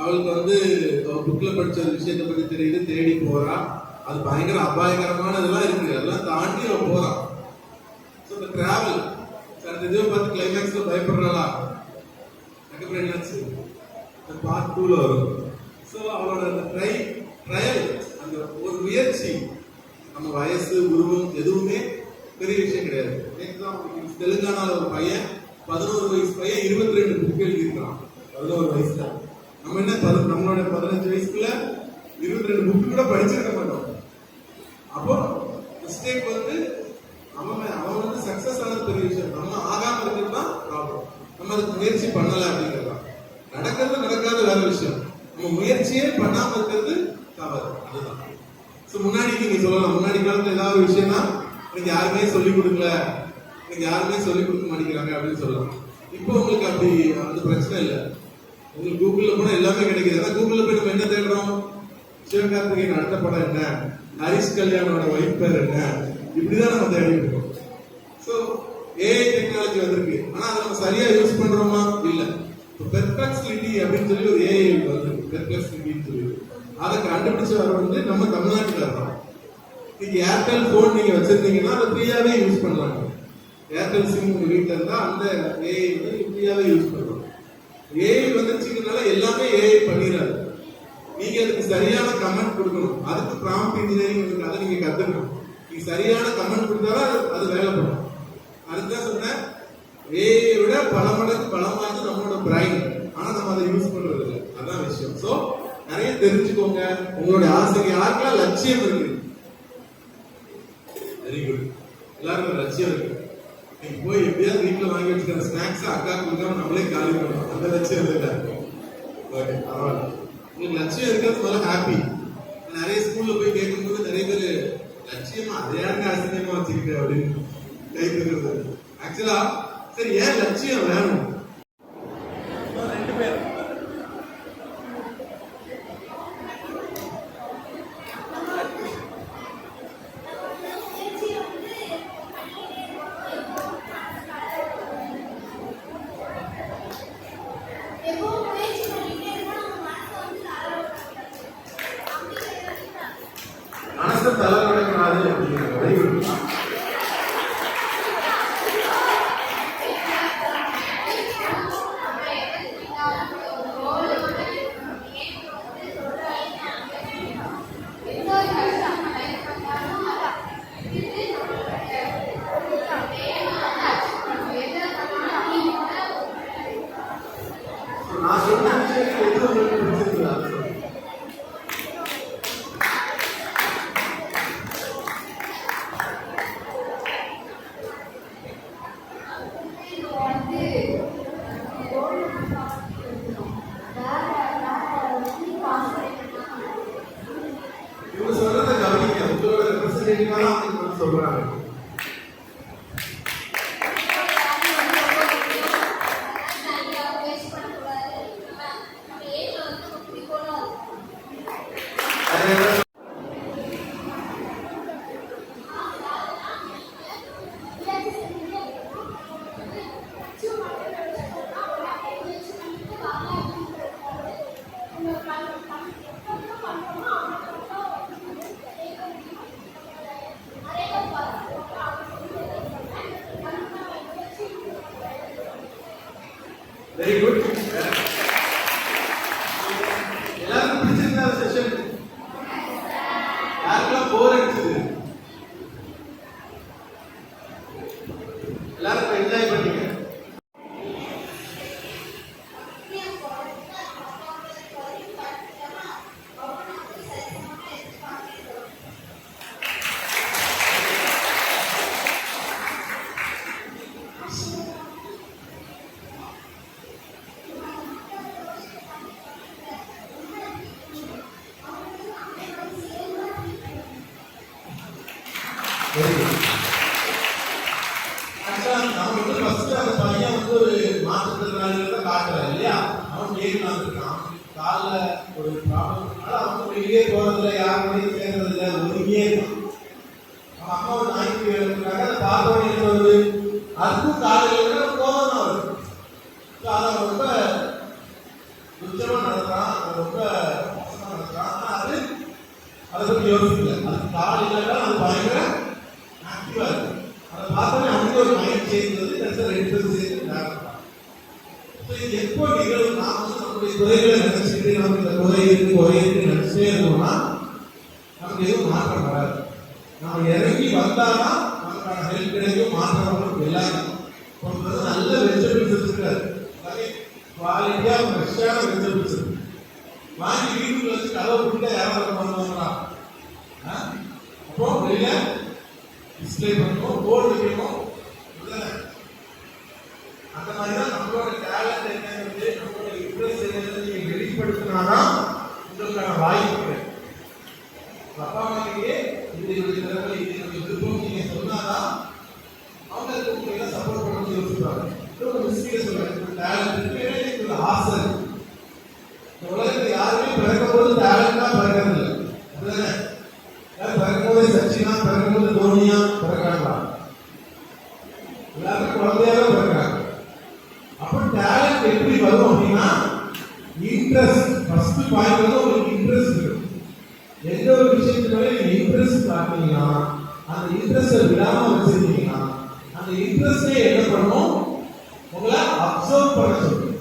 அவளுக்கு வந்து புக்ல படிச்ச ஒரு விஷயத்தை பத்தி தெரியுது தேடி போறா. அது பயங்கர அபாயகரமானதெல்லாம் இருக்கு. அதெல்லாம் தாண்டி அவன் போகிறான் ஸோ இந்த டிராவல் அந்த இதுவை பார்த்து கிளைமேக்ஸ்ல பயப்படுறாளா? அதுக்கப்புறம் என்னாச்சு இந்த பார்ட் டூல வரும். ஸோ அவளோட அந்த ட்ரை ட்ரையல் அந்த ஒரு முயற்சி நம்ம வயசு உருவம் எதுவுமே பெரிய விஷயம் கிடையாது. தெலுங்கானாவில் தெலுங்கானால ஒரு பையன் பதினோரு வயசு பையன் இருபத்தி ரெண்டு புக் எழுதியிருக்கிறான். பதினோரு வயசுல. நம்ம என்ன நம்மளோட பதினஞ்சு வயசுக்குள்ள இருபத்தி ரெண்டு புக்கு கூட படிச்சிருக்க மாட்டோம். அப்போ மிஸ்டேக் வந்து அவன் அவன் வந்து சக்சஸ் ஆனது பெரிய விஷயம். நம்ம ஆகாம இருக்கிறது தான் ப்ராப்ளம் நம்ம அதுக்கு முயற்சி பண்ணல அப்படிங்கிறது தான். நடக்கிறது நடக்காத வேற விஷயம். நம்ம முயற்சியே பண்ணாம இருக்கிறது தவறு. அதுதான். ஸோ முன்னாடி நீங்க சொல்லலாம். முன்னாடி காலத்துல ஏதாவது ஒரு விஷயம்னா எனக்கு யாருமே சொல்லி கொடுக்கல. எனக்கு யாருமே சொல்லி கொடுக்க மாட்டேங்கிறாங்க அப்படின்னு சொல்லலாம். இப்போ உங்களுக்கு அப்படி அந்த பிரச்சனை இல்லை. உங்களுக்கு கூகுளில் கூட எல்லாமே கிடைக்குது. அதான் கூகுளில் போய் நம்ம என்ன தேடுறோம்? சிவகார்த்திகேயன் அடுத்த படம் என்ன? ஹரிஷ் கல்யாணோட ஒய்ஃப் பேர் என்ன? இப்படிதான் நம்ம தேடி இருக்கோம். ஸோ ஏஐ டெக்னாலஜி வந்திருக்கு. ஆனால் அதை நம்ம சரியா யூஸ் பண்றோமா? இல்லை. இப்போ பெர்ப்ளெக்சிட்டி அப்படின்னு சொல்லி ஒரு ஏஐ வருது பெர்ப்ளெக்சிட்டின்னு சொல்லி. அதை கண்டுபிடிச்சு வர வந்து நம்ம தமிழ்நாட்டுக்காரர் தான். இன்னைக்கு ஏர்டெல் ஃபோன் நீங்க வச்சிருந்தீங்கன்னா அதை ஃப்ரீயாவே யூஸ் பண்ணலாம் ஏர்டெல் சிம் உங்கள் வீட்டில் இருந்தால் அந்த ஏஐ வந்து ஃப்ரீயாவே யூஸ் பண்ணலாம் ஏஐ வந்துச்சுங்கிறதுனால எல்லாமே ஏஐ பண்ணிடுறாரு நீங்கள் அதுக்கு சரியான கமெண்ட் கொடுக்கணும். அதுக்கு ப்ராம்ப்ட் இன்ஜினியரிங் இருக்கு அதை நீங்கள் கற்றுக்கணும் நீங்கள் சரியான கமெண்ட் கொடுத்தாலும் அது அது வேலை பண்ணும். அதுதான் சொன்னேன். ஏஐ விட பல மடங்கு பலமானது நம்மளோட பிரைன் ஆனால் நம்ம அதை யூஸ் பண்ணுறது இல்லை. அதான் விஷயம். ஸோ நிறைய தெரிஞ்சுக்கோங்க. உங்களுடைய ஆசைக்கு யாருக்கெல்லாம் லட்சியம் இருக்கு? வெரி குட் எல்லாருக்கும் லட்சியம் இருக்கு. போய் எப்படியாவது வீட்டில் வாங்கி வச்சுக்கிற ஸ்நாக்ஸ் அக்கா கொடுக்காம நம்மளே காலி பண்ணோம் அந்த லட்சியம் இல்லை ஓகே பரவாயில்ல. உங்களுக்கு லட்சியம் இருக்கிறது முதல்ல ஹாப்பி நிறைய ஸ்கூல்ல போய் கேட்கும்போது நிறைய பேர் லட்சியமா? அதே யாருங்க வச்சுக்கிட்டேன் அப்படின்னு கை ஆக்சுவலா சரி ஏன் லட்சியம் வேணும்? மனசை தளர்வடைக்கூடாது உங்களோட ரெப்ரசன்டேட்டிவா தான் அவங்க வந்து சொல்றாங்க நம்ம வந்து ஃபர்ஸ்ட் அந்த பையன் வந்து ஒரு மாற்றுத்திறனாளிகளை காட்டுறான் இல்லையா அவன் ஏறி வந்துருக்கான் காலில் ஒரு ப்ராப்ளம் அவன் வெளியே போறதில்ல யாருமே சேர்றதில்ல ஒதுங்கியே இருக்கான் அவன் அம்மா ஒரு நாய்க்கு வேணுங்கிறாங்க அதை என்ன வருது அதுக்கும் காலையில் கோபம் தான் வருது அதை ரொம்ப துச்சமா நடத்துறான் ரொம்ப மோசமாக நடக்கிறான் ஆனால் அது அதை பத்தி யோசிக்கல அது காலையில் தான் அது அதை பார்த்தோன்னே ஒரு மைண்ட் சேஞ்ச் இடத்துல ரெண்டு பேரும் சேர்ந்து நடக்கிறான் இது எப்போ நிகழும் நாம் வந்து நம்முடைய குறைகளை நினைச்சிட்டு நமக்கு இந்த குறை இருக்கு குறை இருக்கு நினைச்சே இருந்தோம்னா நமக்கு எதுவும் மாற்றம் வராது. நாம் இறங்கி வந்தாதான் நமக்கான ஹெல்ப் கிடைக்கும் மாற்றம் வரும் எல்லாமே நல்ல வெஜிடபிள்ஸ் வச்சிருக்காரு குவாலிட்டியாக ஃப்ரெஷ்ஷான வெஜிடபிள்ஸ் இருக்கு வாங்கி வீட்டுக்குள்ள வச்சு கதவை பிடிக்க யாராவது பண்ணுவாங்களா அப்போ வெளியில டிஸ்பிளே பண்ணணும் போர்டு வைக்கணும் இதுதானே? அந்த மாதிரி தான் நம்மளோட டேலண்ட் என்னங்கிறது நம்மளோட இன்ட்ரெஸ்ட் என்னங்கிறது நீங்க வெளிப்படுத்தினாதான் உங்களுக்கான வாய்ப்பு கிடைக்கும். உங்க அப்பா அம்மா கிட்டயே இது என்னுடைய திறமை இது என்னுடைய விருப்பம் நீங்க சொன்னாதான் அவங்க அதுக்கு உங்களுக்கு சப்போர்ட் பண்ணி யோசிப்பாங்க இது ஒரு மிஸ்டேக் சொல்றேன் டேலண்ட் இருக்கு ஏன்னா எனக்கு ஒரு ஆசை இருக்கு இந்த உலகத்துல யாருமே பிறக்கும் போது டேலண்டா பிறக்கிறது இல்லை அப்படிதானே பிறக்கும்போது சச்சினா பிறக்கும்போது தோனியா? பிறக்கிறாங்களா எல்லாரும் குழந்தையாக பிறக்கிறாங்க. அப்போ டேலண்ட் எப்படி வரும் அப்படின்னா இன்ட்ரெஸ்ட் ஃபர்ஸ்ட் பாயிண்ட் வந்து உங்களுக்கு இன்ட்ரெஸ்ட் இருக்கும் எந்த ஒரு விஷயத்துல நீங்க இன்ட்ரெஸ்ட் காட்டுனீங்கன்னா அந்த இன்ட்ரெஸ்ட்டை விடாம வச்சிருந்தீங்கன்னா அந்த இன்ட்ரெஸ்டே என்ன பண்ணும்? உங்களை அப்சர்வ் பண்ண சொல்லும்.